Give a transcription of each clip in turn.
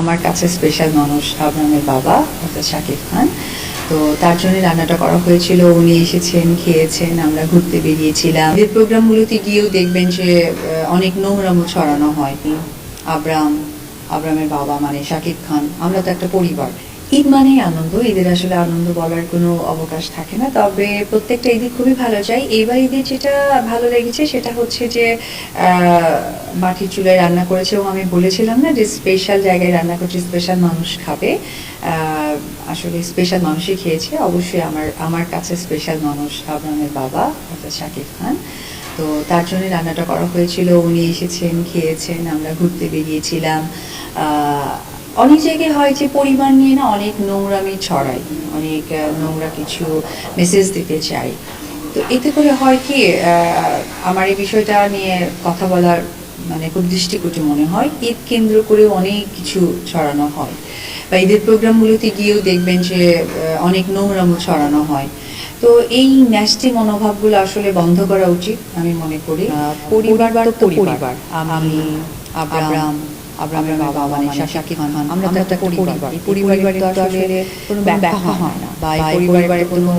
আমার কাছে স্পেশাল মানুষ আবরামের বাবা, অর্থাৎ শাকিব খান। তো তার জন্য রান্নাটা করা হয়েছিল। উনি এসেছেন, খেয়েছেন, আমরা ঘুরতে বেরিয়েছিলাম। এই প্রোগ্রামগুলোতে গিয়েও দেখবেন যে অনেক নোংরামো ছড়ানো হয়। আবরাম, আবরামের বাবা মানে শাকিব খান, আমরা তো একটা পরিবার। ঈদ মানেই আনন্দ, ঈদের আসলে আনন্দ বলার কোনো অবকাশ থাকে না। তবে প্রত্যেকটা ঈদই খুবই ভালো যায়। এইবার ঈদের যেটা ভালো লেগেছে সেটা হচ্ছে যে মাটির চুলায় রান্না করেছে এবং আমি বলেছিলাম না যে স্পেশাল জায়গায় রান্না করছে স্পেশাল মানুষ খাবে। আসলে স্পেশাল মানুষই খেয়েছে। অবশ্যই আমার আমার কাছে স্পেশাল মানুষ আবরামের বাবা, অর্থাৎ শাকিব খান। তো তার জন্য রান্নাটা করা হয়েছিল। উনি এসেছেন, খেয়েছেন। আমরা ঘুরতে বেরিয়েছিলাম। অনেক জায়গায় হয় যে পরিবার নিয়ে না অনেক নোংরামি ছড়াই অনেক নোংরা কিছু মেসেজ দিতে চাই তো এতে করে হয় কি আমার এই বিষয়টা নিয়ে কথা বলার মানে খুব দৃষ্টিকটু মনে হয়। ঈদ কেন্দ্র করে অনেক কিছু ছড়ানো হয়। বা ঈদের প্রোগ্রামগুলোতে গিয়েও দেখবেন যে অনেক নোংরামো ছড়ানো হয়। তো এই ন্যাস্টি মনোভাবগুলো আসলে বন্ধ করা উচিত আমি মনে করি। পরিবার পরিবার আমি আবরাম। আবরামের বাবা মানে শাকিব খান। আমরা তো একটা পরিবার। এই পরিবারের তো আসলে কোনো ব্যাখ্যা হয় না। বা এই পরিবারে কোনো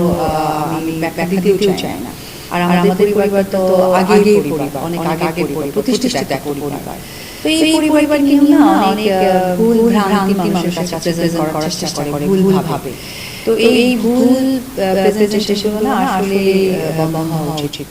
আমি ব্যাখ্যা দিতেও চাই না। আর আমাদের পরিবার তো আগেই পরিবার অনেক আগে পরিবার প্রতিষ্ঠিত একটা পরিবার। তো এই পরিবার নিয়ে না অনেক ভুল ভ্রান্তি মানুষের কাছে প্রেজেন্ট করার চেষ্টা করে ভুল ভাবে। তো এই ভুল প্রেজেন্টেশনগুলো না আসলে বন্ধ হওয়া উচিত।